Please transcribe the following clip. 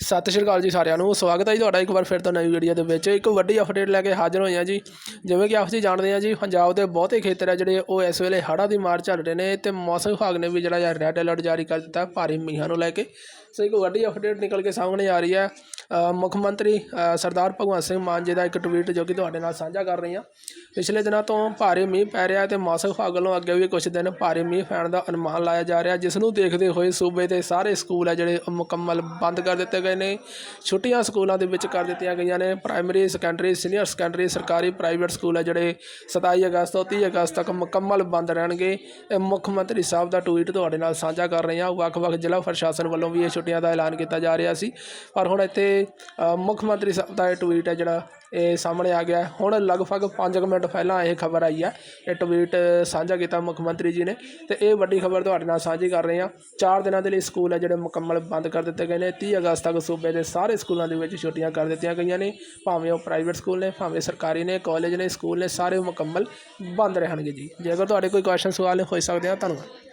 ਸਤਿ ਸ਼੍ਰੀ ਅਕਾਲ ਜੀ ਸਾਰਿਆਂ ਨੂੰ, ਸਵਾਗਤ ਹੈ ਜੀ ਤੁਹਾਡਾ ਇੱਕ ਵਾਰ ਫਿਰ ਤੋਂ ਨਵੀਂ ਵੀਡੀਓ ਦੇ ਵਿੱਚ। ਇੱਕ ਵੱਡੀ ਅਪਡੇਟ ਲੈ ਕੇ ਹਾਜ਼ਰ ਹੋਏ ਹਾਂ ਜੀ। ਜਿਵੇਂ ਕਿ ਆਪ ਜੀ ਜਾਣਦੇ ਹਾਂ ਜੀ, ਪੰਜਾਬ ਦੇ ਬਹੁਤੇ ਖੇਤਰ ਆ ਜਿਹੜੇ ਉਹ ਇਸ ਵੇਲੇ ਹੜ੍ਹਾਂ ਦੀ ਮਾਰ ਝੱਲ ਰਹੇ ਨੇ ਤੇ ਮੌਸਮ ਵਿਭਾਗ ਨੇ ਵੀ ਜਿਹੜਾ ਯਾਰ ਰੈੱਡ ਅਲਰਟ ਜਾਰੀ ਕਰ ਦਿੱਤਾ ਭਾਰੀ ਮੀਂਹਾਂ ਨੂੰ ਲੈ ਕੇ। ਸੋ ਇੱਕ ਵੱਡੀ ਅਪਡੇਟ ਨਿਕਲ ਕੇ ਸਾਹਮਣੇ ਆ ਰਹੀ ਹੈ। ਮੁੱਖ ਮੰਤਰੀ ਸਰਦਾਰ ਭਗਵੰਤ ਸਿੰਘ ਮਾਨ ਜੀ ਦਾ ਇੱਕ ਟਵੀਟ ਜੋ ਕਿ ਤੁਹਾਡੇ ਨਾਲ ਸਾਂਝਾ ਕਰ ਰਹੀ ਹਾਂ। ਪਿਛਲੇ ਦਿਨਾਂ ਤੋਂ ਭਾਰੀ ਮੀਂਹ ਪੈ ਰਿਹਾ ਤੇ ਮੌਸਮ ਵਿਭਾਗ ਵੱਲੋਂ ਅੱਗੇ ਵੀ ਕੁਝ ਦਿਨ ਭਾਰੀ ਮੀਂਹ ਪੈਣ ਦਾ ਅਨੁਮਾਨ ਲਾਇਆ ਜਾ ਰਿਹਾ, ਜਿਸ ਨੂੰ ਦੇਖਦੇ ਹੋਏ ਸੂਬੇ ਦੇ ਸਾਰੇ ਸਕੂਲ ਆ ਜਿਹੜੇ ਉਹ ਮੁਕੰਮਲ ਬੰਦ ਕਰ ਦਿੱਤੇ ਗਏ ਨੇ। ਛੁੱਟੀਆਂ ਸਕੂਲਾਂ ਦੇ ਵਿੱਚ ਕਰ ਦਿੱਤੀਆਂ ਗਈਆਂ ਨੇ। ਪ੍ਰਾਇਮਰੀ ਸੈਕੰਡਰੀ ਸੀਨੀਅਰ ਸੈਕੰਡਰੀ ਸਰਕਾਰੀ ਪ੍ਰਾਈਵੇਟ ਸਕੂਲ ਹੈ ਜਿਹੜੇ 27 ਅਗਸਤ ਤੋਂ 30 ਅਗਸਤ ਤੱਕ ਮੁਕੰਮਲ ਬੰਦ ਰਹਿਣਗੇ। ਇਹ ਮੁੱਖ ਮੰਤਰੀ ਸਾਹਿਬ ਦਾ ਟਵੀਟ ਤੁਹਾਡੇ ਨਾਲ ਸਾਂਝਾ ਕਰ ਰਹੇ ਹਾਂ। ਵੱਖ-ਵੱਖ ਜ਼ਿਲ੍ਹਾ ਪ੍ਰਸ਼ਾਸਨ ਵੱਲੋਂ ਵੀ ਇਹ ਛੁੱਟੀਆਂ ਦਾ ਐਲਾਨ ਕੀਤਾ ਜਾ ਰਿਹਾ ਸੀ। ਪਰ ਹੁਣ ਇੱਥੇ ਮੁੱਖ ਮੰਤਰੀ ਸਾਹਿਬ ਦਾ ਇਹ ਟਵੀਟ ਹੈ ਜਿਹੜਾ ਇਹ ਸਾਹਮਣੇ ਆ ਗਿਆ। ਹੁਣ ਲਗਭਗ 5 ਮਿੰਟ ਪਹਿਲਾਂ ਇਹ ਖਬਰ ਆਈ ਹੈ ਇਹ ਟਵੀਟ ਸਾਂਝਾ ਕੀਤਾ ਮੁੱਖ ਮੰਤਰੀ ਜੀ ਨੇ। ਤੇ ਇਹ ਵੱਡੀ ਖਬਰ ਤੁਹਾਡੇ ਨਾਲ ਸਾਂਝੀ ਕਰ ਰਹੇ ਹਾਂ। ਚਾਰ ਦਿਨਾਂ ਦੇ ਲਈ ਸਕੂਲ ਹੈ ਜਿਹੜੇ ਮੁਕੰਮਲ ਬੰਦ ਕਰ ਦਿੱਤੇ ਗਏ ਨੇ। 30 ਅਗਸਤ ਤੱਕ ਸੂਬੇ ਦੇ ਸਾਰੇ ਸਕੂਲਾਂ ਦੇ ਵਿੱਚ ਛੁੱਟੀਆਂ ਕਰ ਦਿੱਤੀਆਂ ਗਈਆਂ ਨੇ। ਭਾਵੇਂ ਉਹ ਪ੍ਰਾਈਵੇਟ ਸਕੂਲ ਨੇ, ਭਾਵੇਂ ਸਰਕਾਰੀ ਨੇ ਕਾਲਜ ਨੇ ਸਕੂਲ ਨੇ, ਸਾਰੇ ਮੁਕੰਮਲ ਬੰਦ ਰਹਿਣਗੇ ਜੀ। ਜੇਕਰ ਤੁਹਾਡੇ ਕੋਈ ਕੁਐਸਚਨ ਸਵਾਲ ਹੋਈ ਸਕਦੇ ਆ ਧੰਨਵਾਦ।